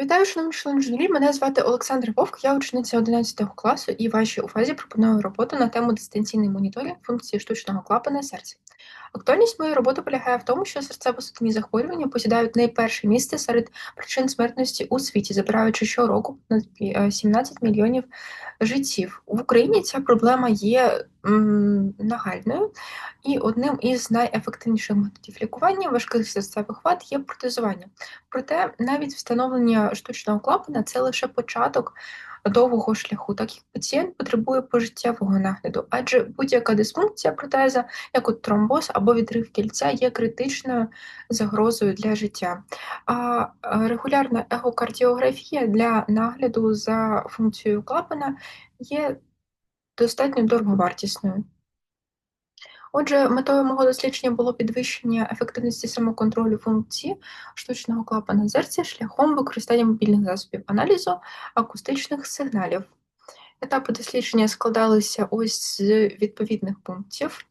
Вітаю, шановні члени журі. Мене звати Олександр Вовк, я учениця 11 класу і вашій у фазі пропоную роботу на тему дистанційний моніторинг функції штучного клапана серця. Актуальність моєї роботи полягає в тому, що серцево-судинні захворювання посідають найперше місце серед причин смертності у світі, забираючи щороку понад 17 е, мільйонів життів. В Україні ця проблема є нагальною, і одним із найефективніших методів лікування важких серцевих вад є протезування. Проте навіть встановлення штучного клапана це лише початок довгого шляху, так як пацієнт потребує пожиттєвого нагляду, адже будь-яка дисфункція протеза, як от тромбоз або відрив кільця, є критичною загрозою для життя. А регулярна егокардіографія для нагляду за функцією клапана є достатньо дороговартісною. Отже, метою мого дослідження було підвищення ефективності самоконтролю функції штучного клапана зерця шляхом використання мобільних засобів аналізу акустичних сигналів. Етапи дослідження складалися ось з відповідних пунктів.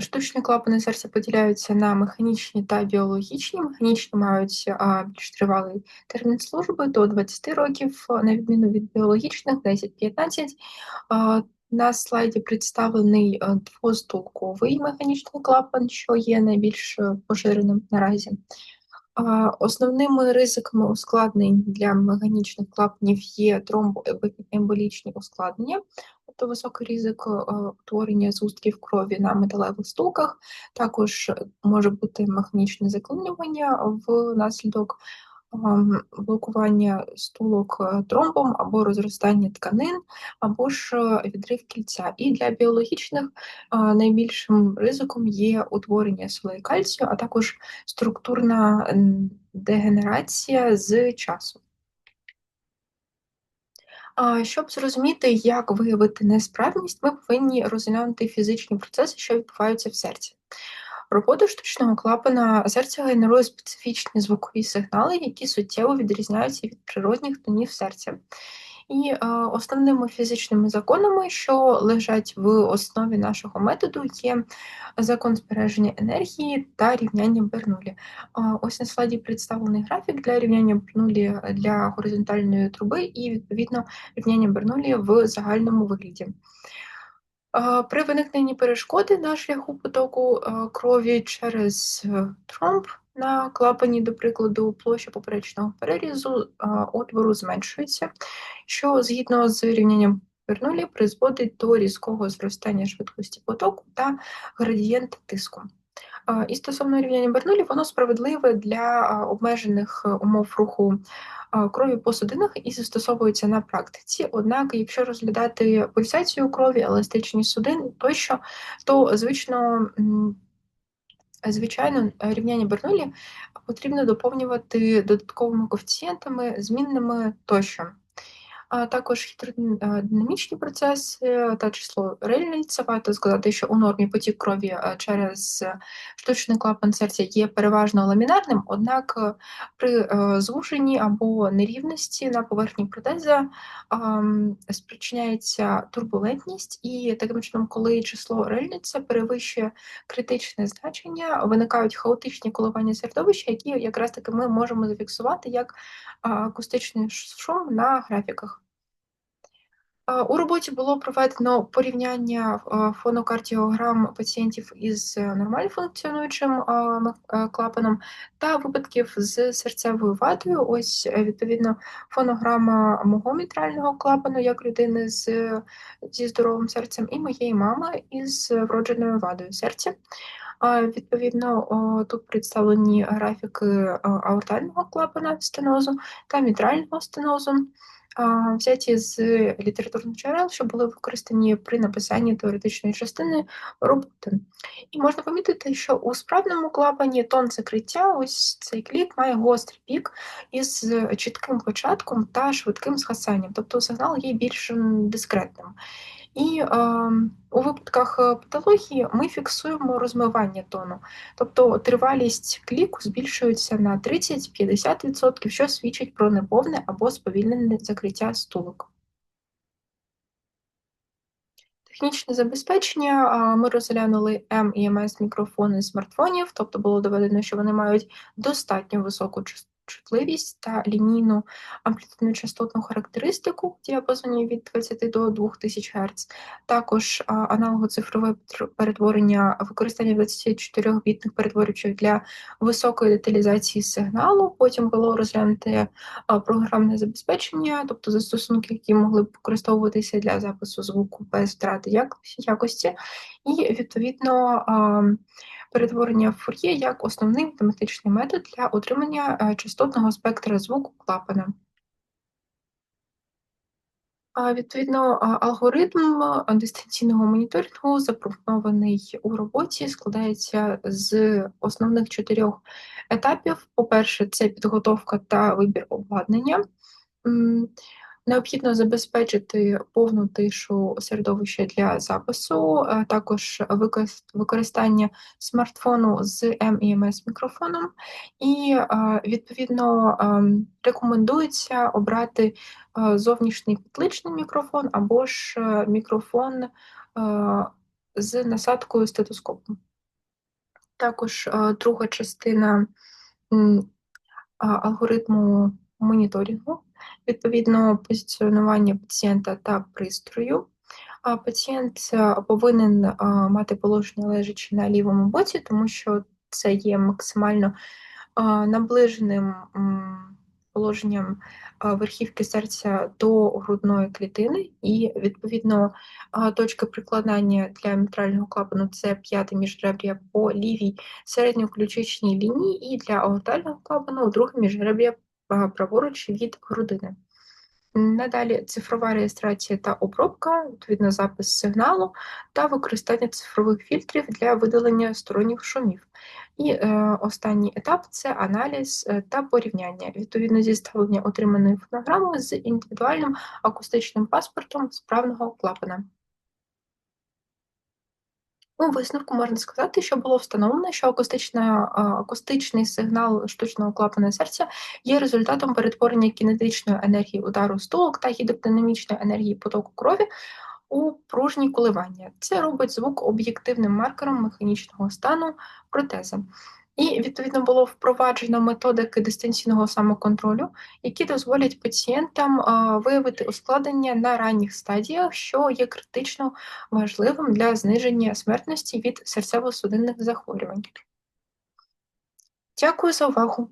Штучні клапани серця поділяються на механічні та біологічні. Механічні мають більш тривалий термін служби до 20 років, на відміну від біологічних 10-15. На слайді представлений е, двостулковий механічний клапан, що є найбільш е, поширеним наразі. Основними ризиками ускладнень для механічних клапанів є тромбоемболічні ускладнення, тобто високий ризик е, утворення зустрів крові на металевих стулках, також може бути механічне заклинювання внаслідок блокування стулок е, тромбом або розростання тканин, або ж е, відрив кільця. І для біологічних найбільшим ризиком є утворення солей кальцію, а також структурна дегенерація з часом. Щоб зрозуміти, як виявити несправність, ми повинні розглянути фізичні процеси, що відбуваються в серці. Робота штучного клапана серця генерує специфічні звукові сигнали, які суттєво відрізняються від природних тонів серця. І е, основними фізичними законами, що лежать в основі нашого методу, є закон збереження енергії та рівняння Бернулі. Е, ось на слайді представлений графік для рівняння Бернулі для горизонтальної труби і, відповідно, рівняння Бернулі в загальному вигляді. При виникненні перешкоди на шляху потоку крові через е, тромб на клапані, до прикладу, площа поперечного перерізу отвору зменшується, що згідно з рівнянням Бернулі призводить до різкого зростання швидкості потоку та градієнта тиску. І стосовно рівняння Бернулі, воно справедливе для обмежених е, умов руху крові по судинах і застосовується на практиці. Однак, якщо розглядати пульсацію крові, еластичність судин тощо, то звично. Звичайно, рівняння Бернулі потрібно доповнювати додатковими коефіцієнтами, змінними тощо а також гідродинамічні процеси та число Рельнільца. Варто сказати, що у нормі потік крові е, через штучний клапан серця є переважно ламінарним, однак е, при е, звуженні або нерівності на поверхні протеза спричиняється турбулентність, і таким чином, коли число Рельниця перевищує критичне значення, виникають хаотичні коливання середовища, які якраз таки ми можемо зафіксувати як акустичний шум на графіках. У роботі було проведено порівняння фонокардіограм пацієнтів із е, нормально функціонуючим е, клапаном та випадків з серцевою вадою. Ось, е, відповідно, фонограма мого мітрального клапану як людини з, зі здоровим серцем, і моєї мами із вродженою вадою серця. Відповідно, тут представлені графіки аортального клапана стенозу та мітрального стенозу взяті з літературних джерел, що були використані при написанні теоретичної частини роботи. І можна помітити, що у справному клапані тон закриття, ось цей клік має гострий пік із чітким початком та швидким згасанням, тобто сигнал є більш дискретним. І е, у випадках е, патології ми фіксуємо розмивання тону, тобто тривалість кліку збільшується на 30-50%, що свідчить про неповне або сповільнене закриття стулок. Технічне забезпечення, ми розглянули М і МС мікрофони смартфонів, тобто було доведено, що вони мають достатньо високу час чутливість та лінійну амплітудну частотну характеристику в діапазоні від 20 до 2000 Гц. Також аналого-цифрове перетворення, використання 24-бітних перетворювачів для високої деталізації сигналу. Потім було розглянуте програмне забезпечення, тобто застосунки, які могли б використовуватися для запису звуку без втрати якості, і відповідно. Перетворення Фур'є як основний математичний метод для отримання е, частотного спектра звуку клапана. Відповідно, алгоритм дистанційного моніторингу, запропонований у роботі, складається з основних чотирьох етапів. По-перше, це підготовка та вибір обладнання. Необхідно забезпечити повну тишу середовища для запису, е, також використання смартфону з MEMS мікрофоном, і е, відповідно ем, рекомендується обрати е, зовнішній петличний мікрофон або ж мікрофон з насадкою стетоскопу. Також друга частина алгоритму моніторингу відповідно позиціонування пацієнта та пристрою. Пацієнт повинен мати положення лежачи на лівому боці, тому що це є максимально наближеним положенням верхівки серця до грудної клітини, і відповідно точка прикладання для мітрального клапану це п'яте міжребря по лівій середньоключичній лінії, і для аортального клапану друге міжребря праворуч від грудини. Надалі цифрова реєстрація та обробка, відповідно запис сигналу та використання цифрових фільтрів для видалення сторонніх шумів. І е, останній етап це аналіз е, та порівняння, відповідно зіставлення отриманої фонограми з індивідуальним акустичним паспортом справного клапана. У висновку можна сказати, що було встановлено, що акустична, акустичний сигнал штучного клапана серця є результатом перетворення кінетичної енергії удару стулок та гідродинамічної енергії потоку крові у пружні коливання. Це робить звук об'єктивним маркером механічного стану протеза. І відповідно було впроваджено методики дистанційного самоконтролю, які дозволять пацієнтам виявити ускладнення на ранніх стадіях, що є критично важливим для зниження смертності від серцево-судинних захворювань. Дякую за увагу!